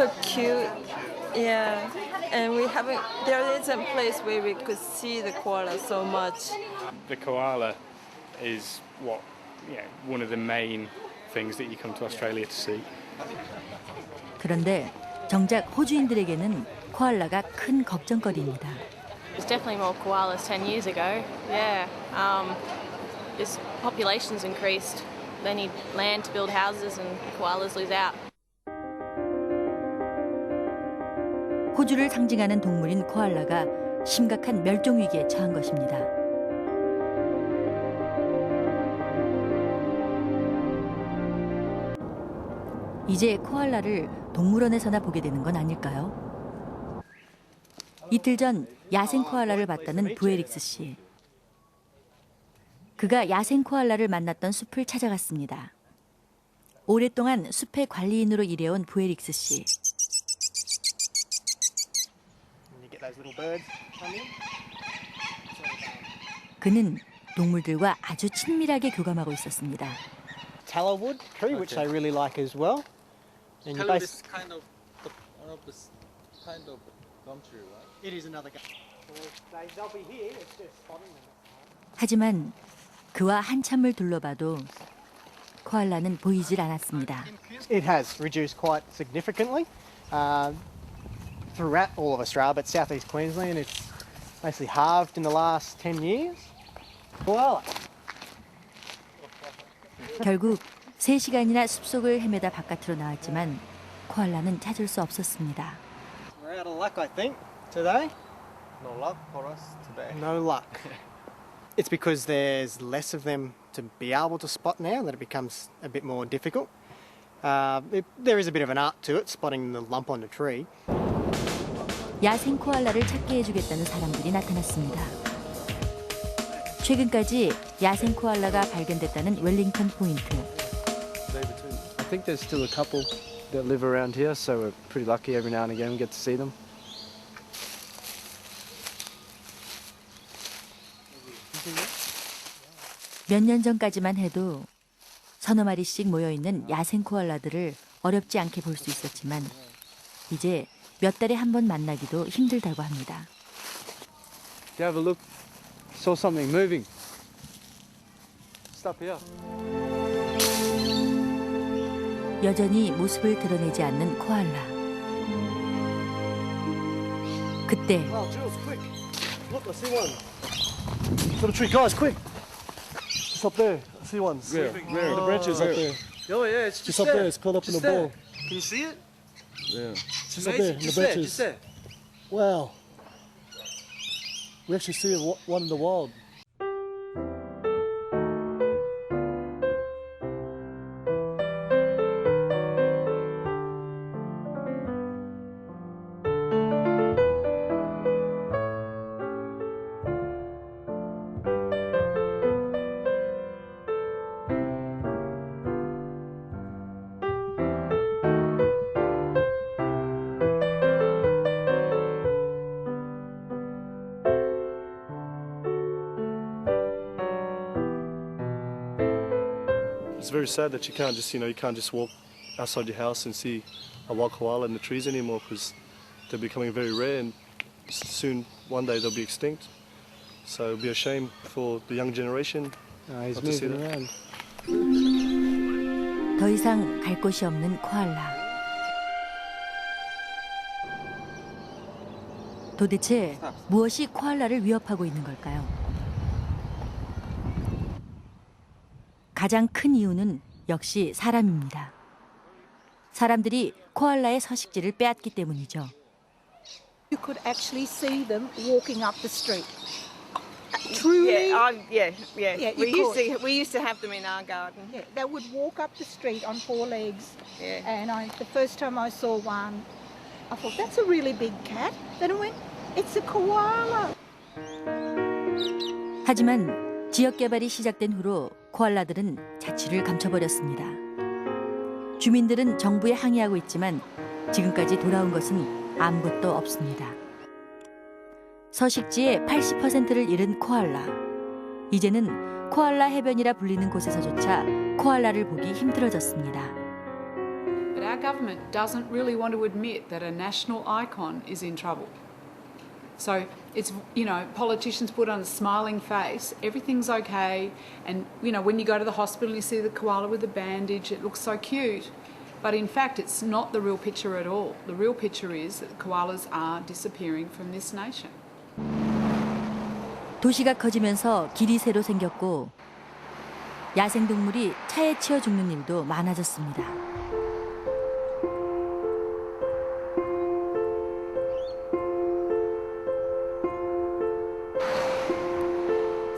so cute. Yeah, and we haven't. There isn't a place where we could see the koala so much. The koala is what, you know, one of the main things that you come to Australia to see. 그런데 정작 호주인들에게는 코알라가 큰 걱정거리입니다. There's definitely more koalas 10 years ago. Yeah. Um, as populations increased, they need land to build houses and koalas lose out. 호주를 상징하는 동물인 코알라가 심각한 멸종 위기에 처한 것입니다. 이제 코알라를 동물원에서나 보게 되는 건 아닐까요? 이틀 전 야생 코알라를 봤다는 부에릭스 씨. 그가 야생 코알라를 만났던 숲을 찾아갔습니다. 오랫동안 숲의 관리인으로 일해온 부에릭스 씨. 그는 동물들과 아주 친밀하게 교감하고 있었습니다. Tallowood tree, which they really like as well. And you this kind of the, one of this kind of gum tree, right? it is another. They, they'll be here. It's just spotting them. 하지만 그와 한참을 둘러봐도 코알라는 보이질 않았습니다. It has reduced quite significantly uh, throughout all of Australia, but southeast Queensland, it's basically halved in the last 10 years. Koala. 결국 3시간이나 숲속을 헤매다 바깥으로 나왔지만 코알라는 찾을 수 없었습니다. We're out of luck, I think, today. No luck for us today. No luck. it's because there's less of them to be able to spot now that it becomes a bit more difficult. Uh, it, there is a bit of an art to it, spotting the lump on the tree. 야생 코알라를 찾게 해주겠다는 사람들이 나타났습니다. 최근까지 야생 코알라가 발견됐다는 웰링턴 포인트. I think there's still a couple that live around here, so we're pretty lucky every now and again we get to see them. 몇 년 전까지만 해도 서너 마리씩 모여 있는 야생 코알라들을 어렵지 않게 볼 수 있었지만 이제 몇 달에 한 번 만나기도 힘들다고 합니다. You have a look, saw something moving. Stop here. 여전히 모습을 드러내지 않는 코알라. 그때 Oh, Jules, quick! Look, I see one. Little tree, guys, quick! Just up there, I see one. Where? Where? The branches up there. Oh yeah, it's Just up there, it's curled up in a ball. Can you see it? Yeah. Just up there, in the branches. Wow. We actually see wa- one in the wild. It's very sad that you can't just, you know, you can't just walk outside your house and see a wild koala in the trees anymore because they're becoming very rare and s- soon, one day, they'll be extinct. So it'll be a shame for the young generation. No, he's Love to see moving that. around. 더 이상 갈 곳이 없는 코알라. 도대체 무엇이 코알라를 위협하고 있는 걸까요? 가장 큰 이유는 역시 사람입니다. 사람들이 코알라의 서식지를 빼앗기 때문이죠. You could actually see them walking up the street. Truly, Yeah, I, yeah, yeah. Yeah, we used to we used to have them in our garden. yeah, they would walk up the street on four legs. Yeah. And I, the first time I saw one, I thought that's a really big cat. Then I went, it's a koala. 하지만 지역 개발이 시작된 후로 코알라들은 자취를 감춰버렸습니다. 주민들은 정부에 항의하고 있지만 지금까지 돌아온 것은 아무것도 없습니다. 서식지의 80%를 잃은 코알라. 이제는 코알라 해변이라 불리는 곳에서조차 코알라를 보기 힘들어졌습니다. But our government doesn't really want to admit that a national icon is in trouble. So it's, you know, politicians put on a smiling face, everything's okay, and, you know, when you go to the hospital, you see the koala with the bandage, it looks so cute. But in fact, it's not the real picture at all. The real picture is that the koalas are disappearing from this nation. 도시가 커지면서 길이 새로 생겼고 야생동물이 차에 치여 죽는 일도 많아졌습니다.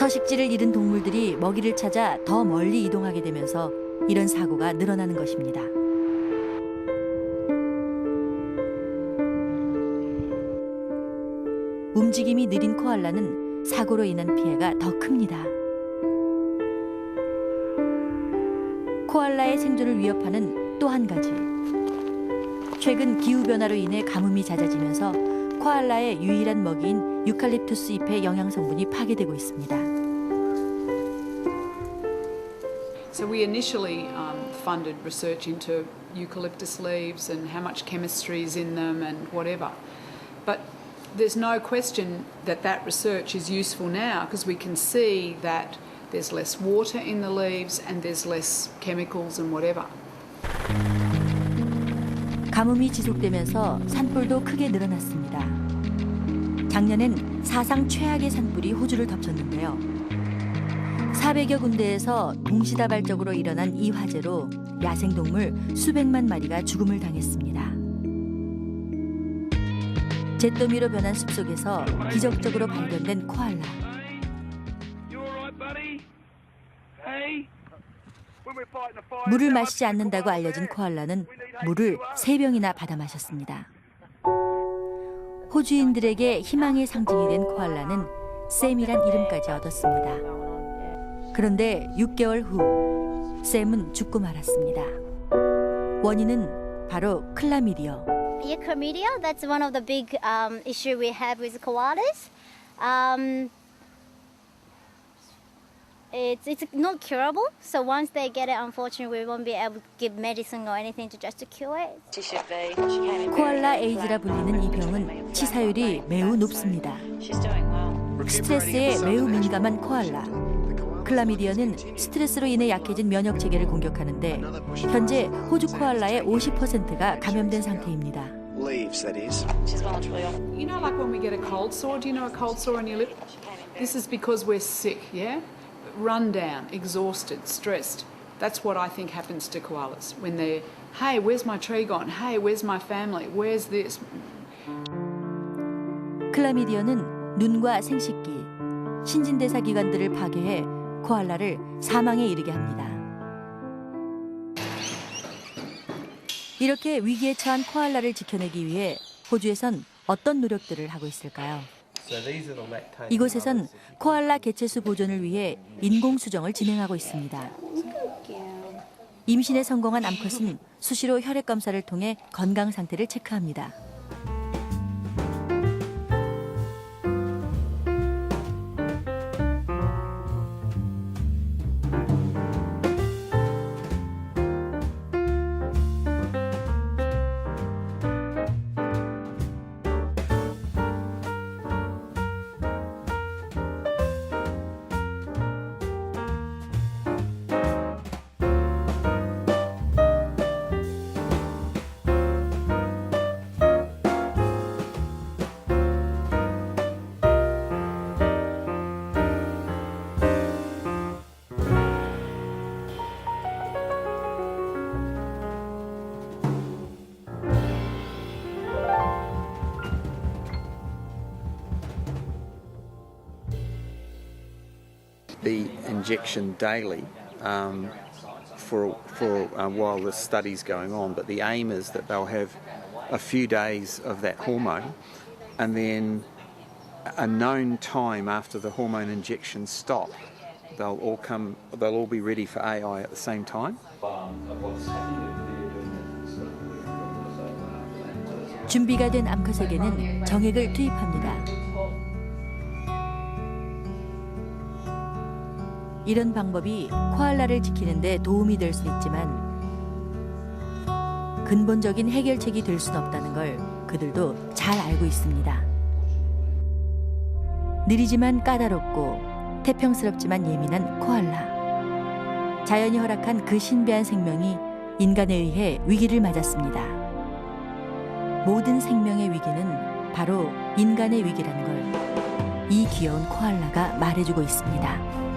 서식지를 잃은 동물들이 먹이를 찾아 더 멀리 이동하게 되면서 이런 사고가 늘어나는 것입니다. 움직임이 느린 코알라는 사고로 인한 피해가 더 큽니다. 코알라의 생존을 위협하는 또 한 가지. 최근 기후변화로 인해 가뭄이 잦아지면서 코알라의 유일한 먹이인 유칼립투스 잎의 영양 성분이 파괴되고 있습니다. So we initially um, funded research into eucalyptus leaves and how much chemistry is in them and whatever. But there's no question that that research is useful now because we can see that there's less water in the leaves and there's less chemicals and whatever. 가뭄이 지속되면서 산불도 크게 늘어났습니다. 작년엔 사상 최악의 산불이 호주를 덮쳤는데요. 400여 군데에서 동시다발적으로 일어난 이 화재로 야생동물 수백만 마리가 죽음을 당했습니다. 잿더미로 변한 숲속에서 기적적으로 발견된 코알라. 물을 마시지 않는다고 알려진 코알라는 물을 세 병이나 받아 마셨습니다. 호주인들에게 희망의 상징이 된 코알라는 샘이란 이름까지 얻었습니다. 그런데 6개월 후 샘은 죽고 말았습니다. 원인은 바로 클라미디어. Yeah, chlamydia. That's one of the big um, issue we have with koalas. Um, it's it's not curable. So once they get it, unfortunately, we won't be able to give medicine or anything to just to cure it. 코알라 에이즈라 불리는 이 병은 치사율이 매우 높습니다. 스트레스에 매우 민감한 코알라. 클라미디어는 스트레스로 인해 약해진 면역 체계를 공격하는데 현재 호주 코알라의 50%가 감염된 상태입니다. leaves, that is. She's voluntarily off. You know, like when we get a cold sore, do you know a cold sore on your lip? This is because we're sick, yeah? Run down, exhausted, stressed. That's what I think happens to koalas when they're, hey, where's my tree gone? Hey, where's my family? Where's this? 클라미디어는 눈과 생식기, 신진대사 기관들을 파괴해 코알라를 사망에 이르게 합니다. 이렇게 위기에 처한 코알라를 지켜내기 위해 호주에선 어떤 노력들을 하고 있을까요? 이곳에선 코알라 개체수 보존을 위해 인공 수정을 진행하고 있습니다. 임신에 성공한 암컷은 수시로 혈액 검사를 통해 건강 상태를 체크합니다. the injection daily um, for, for uh, while the study's going on. But the aim is that they'll have a few days of that hormone and then a known time after the hormone injections stop, they'll all come, they'll all be ready for AI at the same time. 준비가 된 암컷에게는 정액을 투입합니다. 이런 방법이 코알라를 지키는 데 도움이 될 수 있지만 근본적인 해결책이 될 수는 없다는 걸 그들도 잘 알고 있습니다. 느리지만 까다롭고 태평스럽지만 예민한 코알라. 자연이 허락한 그 신비한 생명이 인간에 의해 위기를 맞았습니다. 모든 생명의 위기는 바로 인간의 위기라는 걸 이 귀여운 코알라가 말해주고 있습니다.